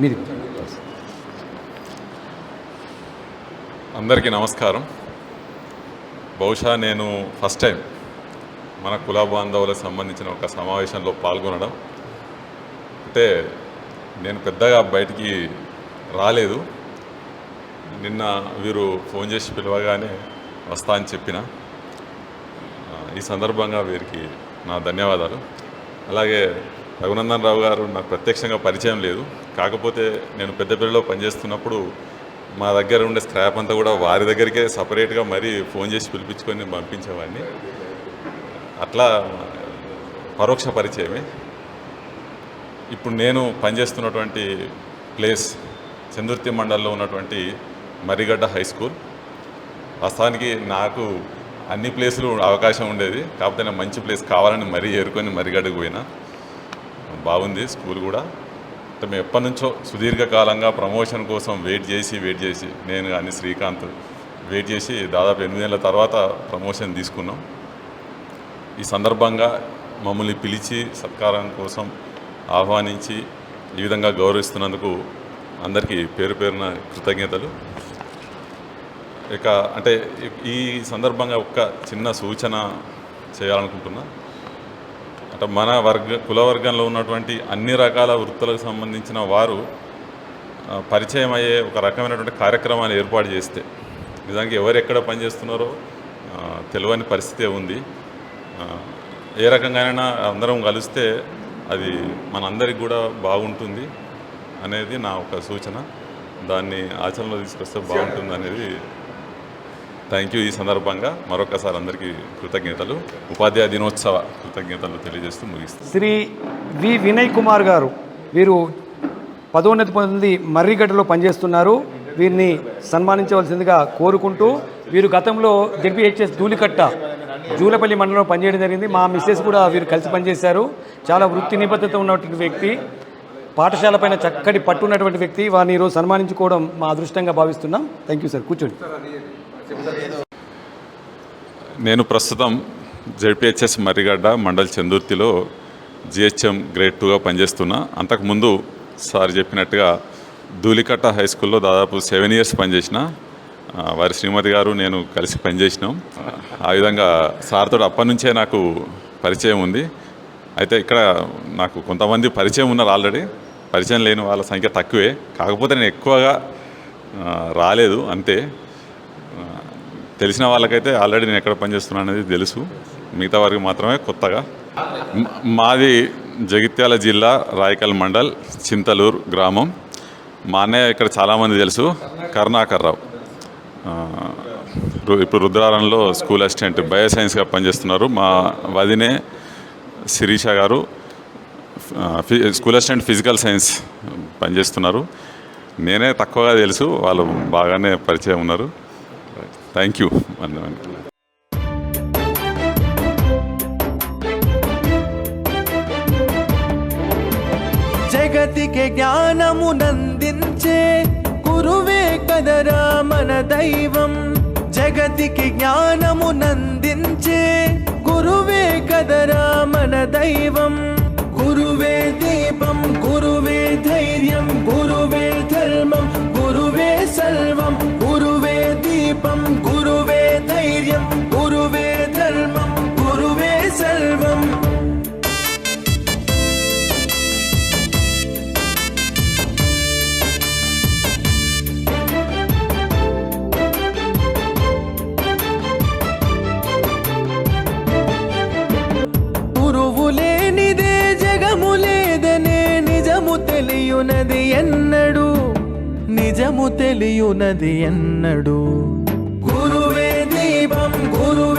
మీరు. అందరికీ నమస్కారం. బహుశా నేను ఫస్ట్ టైం మన కుల బాంధవులకు సంబంధించిన ఒక సమావేశంలో పాల్గొనడం. అంటే నేను పెద్దగా బయటికి రాలేదు. నిన్న వీరు ఫోన్ చేసి పిలవగానే వస్తా అని చెప్పిన. ఈ సందర్భంగా వీరికి నా ధన్యవాదాలు. అలాగే రఘునందన్ రావు గారు నాకు ప్రత్యక్షంగా పరిచయం లేదు. కాకపోతే నేను పెద్దపల్లిలో పనిచేస్తున్నప్పుడు మా దగ్గర ఉండే స్క్రాప్ అంతా కూడా వారి దగ్గరికే సపరేట్గా మరీ ఫోన్ చేసి పిలిపించుకొని పంపించేవాడిని. అట్లా పరోక్ష పరిచయమే. ఇప్పుడు నేను పనిచేస్తున్నటువంటి ప్లేస్ చందుర్తి మండలంలో ఉన్నటువంటి మరిగడ్డ హై స్కూల్. వాస్తవానికి నాకు అన్ని ప్లేసులు అవకాశం ఉండేది. కాకపోతే నాకు మంచి ప్లేస్ కావాలని మరీ ఏరుకొని మరిగడ్డకు పోయినా. బాగుంది స్కూల్ కూడా. అంటే మేము ఎప్పటి నుంచో సుదీర్ఘకాలంగా ప్రమోషన్ కోసం వెయిట్ చేసి వెయిట్ చేసి నేను కానీ శ్రీకాంత్ వెయిట్ చేసి దాదాపు ఎనిమిదేళ్ళ తర్వాత ప్రమోషన్ తీసుకున్నాం. ఈ సందర్భంగా మమ్మల్ని పిలిచి సత్కారం కోసం ఆహ్వానించి ఈ విధంగా గౌరవిస్తున్నందుకు అందరికీ పేరు పేరున కృతజ్ఞతలు. ఇక అంటే ఈ సందర్భంగా ఒక్క చిన్న సూచన చేయాలనుకుంటున్నా. అంటే మన వర్గ కులవర్గంలో ఉన్నటువంటి అన్ని రకాల వృత్తులకు సంబంధించిన వారు పరిచయం అయ్యే ఒక రకమైనటువంటి కార్యక్రమాన్ని ఏర్పాటు చేస్తే నిజానికి ఎవరు ఎక్కడ పనిచేస్తున్నారో తెలియని పరిస్థితే ఉంది. ఏ రకంగానైనా అందరం కలిస్తే అది మనందరికి కూడా బాగుంటుంది అనేది నా ఒక సూచన. దాన్ని ఆచరణలో తీసుకొస్తే బాగుంటుంది అనేది థ్యాంక్ యూ ఈ సందర్భంగా మరొకసారి అందరికీ కృతజ్ఞతలు. ఉపాధ్యాయ దినోత్సవ కృతజ్ఞతలు తెలియజేస్తూ ముగిస్తాను శ్రీ వి వినయ్ కుమార్ గారు వీరు పదోన్నతి పొంది మర్రిగడ్డలో పనిచేస్తున్నారు. వీరిని సన్మానించవలసిందిగా కోరుకుంటూ వీరు గతంలో జడ్పీహెచ్ఎస్ ధూళికట్ట జూలపల్లి మండలంలో పనిచేయడం జరిగింది. మా మిస్సెస్ కూడా వీరు కలిసి పనిచేశారు. చాలా వృత్తి నిబద్ధత ఉన్నటువంటి వ్యక్తి పాఠశాల పైన చక్కటి పట్టు ఉన్నటువంటి వ్యక్తి. వారిని ఈరోజు సన్మానించుకోవడం మా అదృష్టంగా భావిస్తున్నాం. థ్యాంక్ యూ సార్ కూర్చోండి. నేను ప్రస్తుతం జెడ్పిహెచ్ఎస్ మర్రిగడ్డ మండల్ చందుర్తిలో జిహెచ్ఎం గ్రేడ్ టూగా పనిచేస్తున్నా. అంతకుముందు సార్ చెప్పినట్టుగా ధూళికట్ట హై స్కూల్లో దాదాపు సెవెన్ ఇయర్స్ పనిచేసిన. వారి శ్రీమతి గారు నేను కలిసి పనిచేసినాం. ఆ విధంగా సార్తో అప్పటి నుంచే నాకు పరిచయం ఉంది. అయితే ఇక్కడ నాకు కొంతమంది పరిచయం ఉన్నారు ఆల్రెడీ. పరిచయం లేని వాళ్ళ సంఖ్య తక్కువే. కాకపోతే నేను ఎక్కువగా రాలేదు అంతే. తెలిసిన వాళ్ళకైతే ఆల్రెడీ నేను ఎక్కడ పనిచేస్తున్నా అనేది తెలుసు. మిగతా వారికి మాత్రమే కొత్తగా. మాది జగిత్యాల జిల్లా రాయకల్ మండల్ చింతలూరు గ్రామం. మా అన్నయ్య ఇక్కడ చాలామంది తెలుసు కరుణాకర్ రావు. ఇప్పుడు రుద్రారంలో స్కూల్ అసిస్టెంట్ బయో సైన్స్గా పనిచేస్తున్నారు. మా వదినే శిరీష గారు స్కూల్ అసిస్టెంట్ ఫిజికల్ సైన్స్ పనిచేస్తున్నారు. నేనే తక్కువగా తెలుసు వాళ్ళు బాగానే పరిచయం ఉన్నారు. థ్యాంక్ యూ జగతికి జ్ఞానమునందించే గురువే కదరా మన దైవం. జగతికి జ్ఞానము నందించే గురువే కదరా మన దైవం. గురువే దీపం గురువే ధైర్యం గురు తెలియునది ఎన్నడు? నిజము తెలియునది ఎన్నడు? గురువే దీపం గురువే